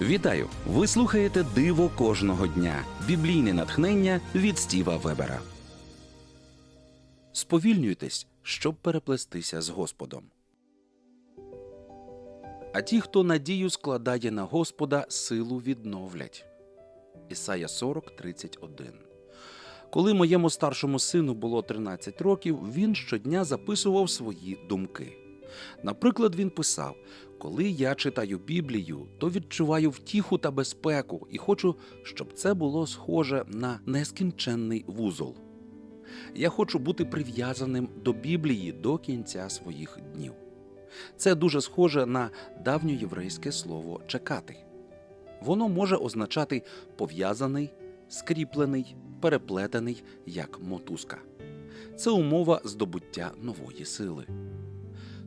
Вітаю! Ви слухаєте Диво кожного дня. Біблійне натхнення від Стіва Вебера. Сповільнюйтесь, щоб переплестися з Господом. А ті, хто надію складає на Господа, силу відновлять. Ісая 40, 31. Коли моєму старшому сину було 13 років, він щодня записував свої думки. Наприклад, він писав: Коли я читаю Біблію, то відчуваю втіху та безпеку і хочу, щоб це було схоже на нескінченний вузол. Я хочу бути прив'язаним до Біблії до кінця своїх днів. Це дуже схоже на давньоєврейське слово чекати. Воно може означати пов'язаний, скріплений, переплетений як мотузка. Це умова здобуття нової сили.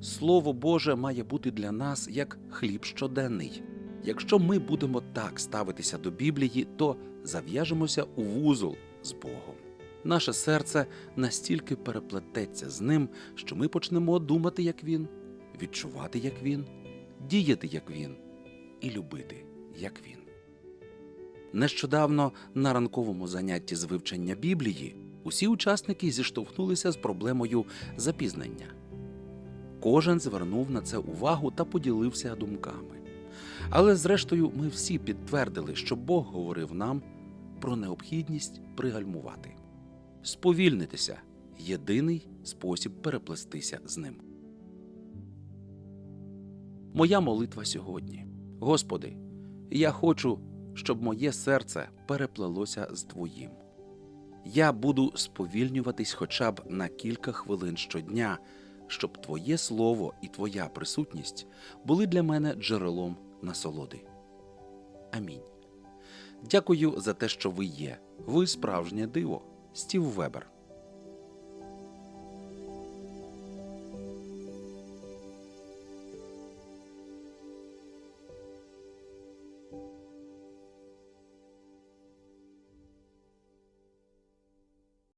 Слово Боже має бути для нас як хліб щоденний. Якщо ми будемо так ставитися до Біблії, то зав'яжемося у вузол з Богом. Наше серце настільки переплететься з ним, що ми почнемо думати, як він, відчувати, як він, діяти, як він, і любити, як він. Нещодавно на ранковому занятті з вивчення Біблії усі учасники зіштовхнулися з проблемою запізнення. Кожен звернув на це увагу та поділився думками. Але зрештою ми всі підтвердили, що Бог говорив нам про необхідність пригальмувати. Сповільнитися єдиний спосіб переплестися з ним. Моя молитва сьогодні. Господи, я хочу, щоб моє серце переплелося з Твоїм. Я буду сповільнюватись хоча б на кілька хвилин щодня, щоб Твоє слово і Твоя присутність були для мене джерелом насолоди. Амінь. Дякую за те, що ви є. Ви справжнє диво. Стів Вебер.